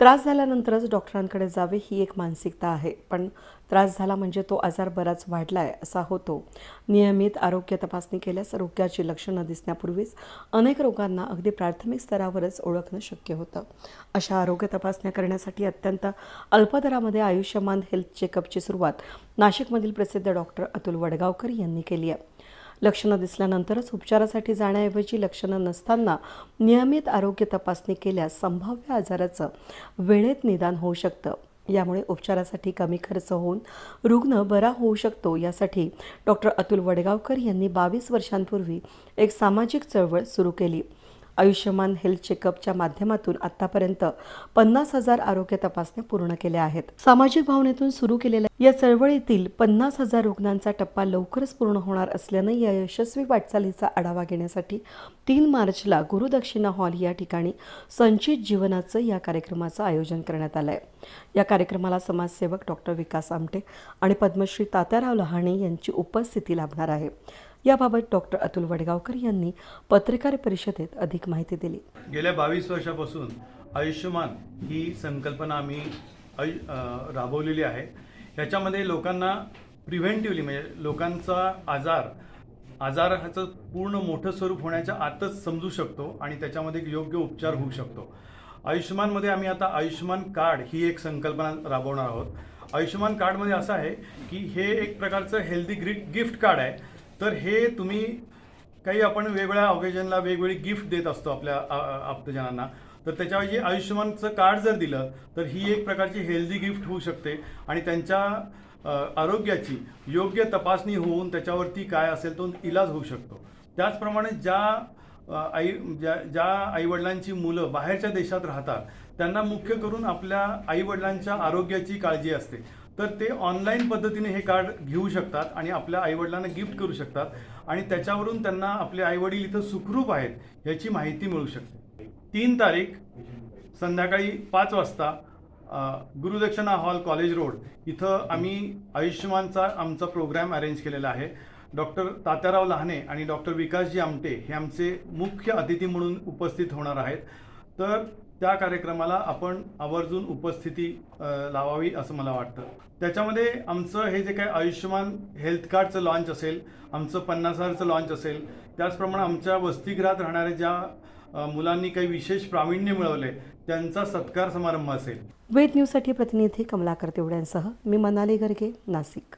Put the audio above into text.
त्रास झाल्यानंतरच डॉक्टरांकडे जावे ही एक मानसिकता आहे. पण त्रास झाला म्हणजे तो आजार बराच वाढलाय असा होतो. नियमित आरोग्य तपासणी केल्यास रोग्याची लक्षणं दिसण्यापूर्वीच अनेक रोगांना अगदी प्राथमिक स्तरावरच ओळखणं शक्य होतं. अशा आरोग्य तपासण्या करण्यासाठी अत्यंत अल्प दरामध्ये आयुष्यमान हेल्थ चेकअपची सुरुवात नाशिकमधील प्रसिद्ध डॉक्टर अतुल वडगावकर यांनी केली आहे. लक्षणं दिसल्यानंतरच उपचारासाठी जाण्याऐवजी लक्षणं नसताना नियमित आरोग्य तपासणी केल्यास संभाव्य आजाराचं वेळेत निदान होऊ शकतं. यामुळे उपचारासाठी कमी खर्च होऊन रुग्ण बरा होऊ शकतो. यासाठी डॉक्टर अतुल वडगावकर यांनी बावीस वर्षांपूर्वी एक सामाजिक चळवळ सुरू केली. आयुष्यमान हेल्थ चेकअपच्या माध्यमातून आतापर्यंत पन्नास हजार आरोग्य तपासण्या पूर्ण केल्या आहेत. सामाजिक भावनेतून सुरू केलेल्या या चळवळीतील पन्नास हजार रुग्णांचा टप्पा लवकरच पूर्ण होणार असल्यानं या यशस्वी वाटचालीचा आढावा घेण्यासाठी तीन मार्चला गुरुदक्षिणा हॉल या ठिकाणी संचित जीवनाचं या कार्यक्रमाचं आयोजन करण्यात आलं आहे या कार्यक्रमाला समाजसेवक डॉक्टर विकास आमटे आणि पद्मश्री तात्याराव लहाणे यांची उपस्थिती लाभणार आहे. याबाबत डॉक्टर अतुल वडगावकर यांनी पत्रकार परिषदेत अधिक माहिती दिली. गेल्या बावीस वर्षापासून आयुष्यमान ही संकल्पना आम्ही आयु राबवलेली आहे. ह्याच्यामध्ये लोकांना प्रिव्हेंटिव्हली म्हणजे लोकांचा आजार आजाराचं पूर्ण मोठं स्वरूप होण्याच्या आतच समजू शकतो आणि त्याच्यामध्ये एक योग्य उपचार होऊ शकतो. आयुष्यमानमध्ये आम्ही आता आयुष्यमान कार्ड ही एक संकल्पना राबवणार आहोत. आयुष्यमान कार्डमध्ये असं आहे की हे एक प्रकारचं हेल्दी ग्रीट गिफ्ट कार्ड आहे. तर हे तुम्ही काही आपण वेगवेगळ्या ऑकेजनला वेगवेगळी गिफ्ट देत असतो आपल्या आ- आप्तजनांना तर त्याच्याऐवजी आयुष्यमानचं कार्ड जर दिलं तर ही एक प्रकारची हेल्दी गिफ्ट होऊ शकते. आणि त्यांच्या आरोग्याची योग्य तपासणी होऊन त्याच्यावरती काय असेल तो इलाज होऊ शकतो. त्याचप्रमाणे ज्या आई ज्या ज्या आईवडिलांची मुलं बाहेरच्या देशात राहतात त्यांना मुख्य करून आपल्या आईवडिलांच्या आरोग्याची काळजी असते. तर ते ऑनलाईन पद्धतीने हे कार्ड घेऊ शकतात आणि आपल्या आईवडिलांना गिफ्ट करू शकतात आणि त्याच्यावरून त्यांना आपले आईवडील इथं सुखरूप आहेत याची माहिती मिळू शकते. तीन तारीख संध्याकाळी पाच वाजता गुरुदक्षिणा हॉल कॉलेज रोड इथं आम्ही आयुष्यमानचा आमचा प्रोग्राम अरेंज केलेला आहे. डॉक्टर तात्याराव लहाने आणि डॉक्टर विकासजी आमटे हे आमचे मुख्य अतिथी म्हणून उपस्थित होणार आहेत. तर त्या कार्यक्रमाला आपण आवर्जून उपस्थिती लावावी असं मला वाटतं. त्याच्यामध्ये आमचं हे जे काही आयुष्यमान हेल्थ कार्डचं लॉन्च असेल आमचं पन्नास हजारचं लॉन्च असेल त्याचप्रमाणे आमच्या वसतिगृहात राहणाऱ्या ज्या मुलांनी काही विशेष प्रावीण्य मिळवले त्यांचा सत्कार समारंभ असेल. वेद न्यूजसाठी प्रतिनिधी कमलाकर तेवड्यांसह मी मनाली गर्गे नाशिक.